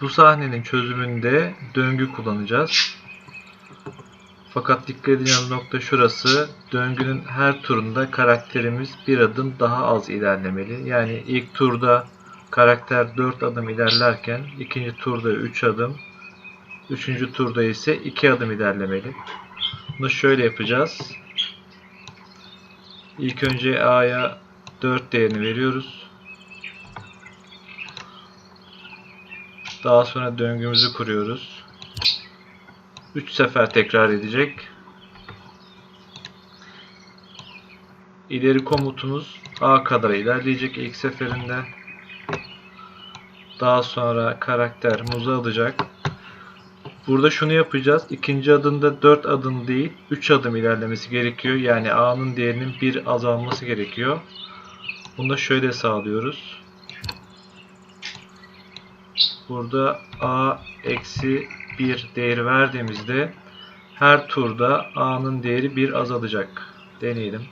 Bu sahnenin çözümünde döngü kullanacağız. Fakat dikkat edeceğiniz nokta şurası. Döngünün her turunda karakterimiz bir adım daha az ilerlemeli. Yani ilk turda karakter 4 adım ilerlerken ikinci turda 3 adım, üçüncü turda ise 2 adım ilerlemeli. Bunu şöyle yapacağız. İlk önce A'ya 4 değerini veriyoruz. Daha sonra döngümüzü kuruyoruz. 3 sefer tekrar edecek. İleri komutumuz A kadar ilerleyecek ilk seferinde. Daha sonra karakter muzu alacak. Burada şunu yapacağız. İkinci adımda 4 adım değil 3 adım ilerlemesi gerekiyor. Yani A'nın değerinin 1 azalması gerekiyor. Bunu da şöyle sağlıyoruz burada a eksi 1 değeri verdiğimizde her turda a'nın değeri 1 azalacak. Deneyelim.